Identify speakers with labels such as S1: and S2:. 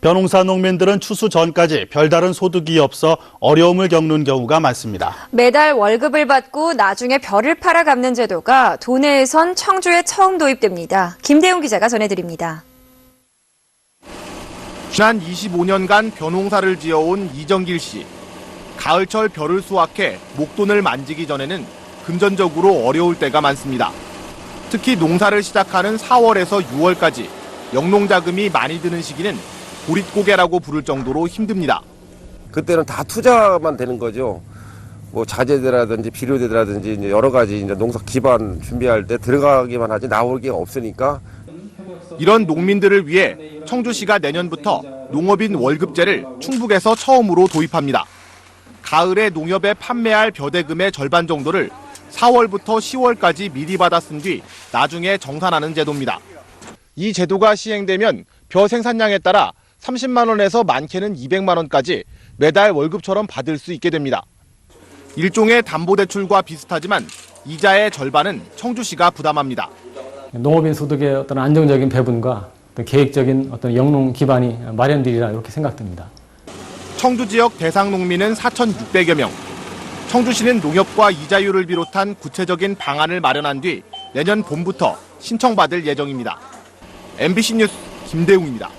S1: 벼농사 농민들은 추수 전까지 별다른 소득이 없어 어려움을 겪는 경우가 많습니다.
S2: 매달 월급을 받고 나중에 벼를 팔아 갚는 제도가 도내에선 청주에 처음 도입됩니다. 김대웅 기자가 전해드립니다.
S3: 지난 25년간 벼농사를 지어온 이정길 씨. 가을철 벼를 수확해 목돈을 만지기 전에는 금전적으로 어려울 때가 많습니다. 특히 농사를 시작하는 4월에서 6월까지 영농자금이 많이 드는 시기는 보릿고개라고 부를 정도로 힘듭니다.
S4: 그때는 다 투자만 되는 거죠. 뭐 자재들이라든지 비료대라든지 이제 여러 가지 이제 농사 기반 준비할 때 들어가기만 하지 나올 게 없으니까
S3: 이런 농민들을 위해 청주시가 내년부터 농업인 월급제를 충북에서 처음으로 도입합니다. 가을에 농협에 판매할 벼대금의 절반 정도를 4월부터 10월까지 미리 받아 쓴 뒤 나중에 정산하는 제도입니다. 이 제도가 시행되면 벼 생산량에 따라 30만 원에서 많게는 200만 원까지 매달 월급처럼 받을 수 있게 됩니다. 일종의 담보대출과 비슷하지만 이자의 절반은 청주시가 부담합니다.
S5: 농업인 소득의 어떤 안정적인 배분과 계획적인 어떤 영농 기반이 마련되리라 이렇게 생각됩니다.
S3: 청주 지역 대상 농민은 4,600여 명. 청주시는 농협과 이자율을 비롯한 구체적인 방안을 마련한 뒤 내년 봄부터 신청받을 예정입니다. MBC 뉴스 김대웅입니다.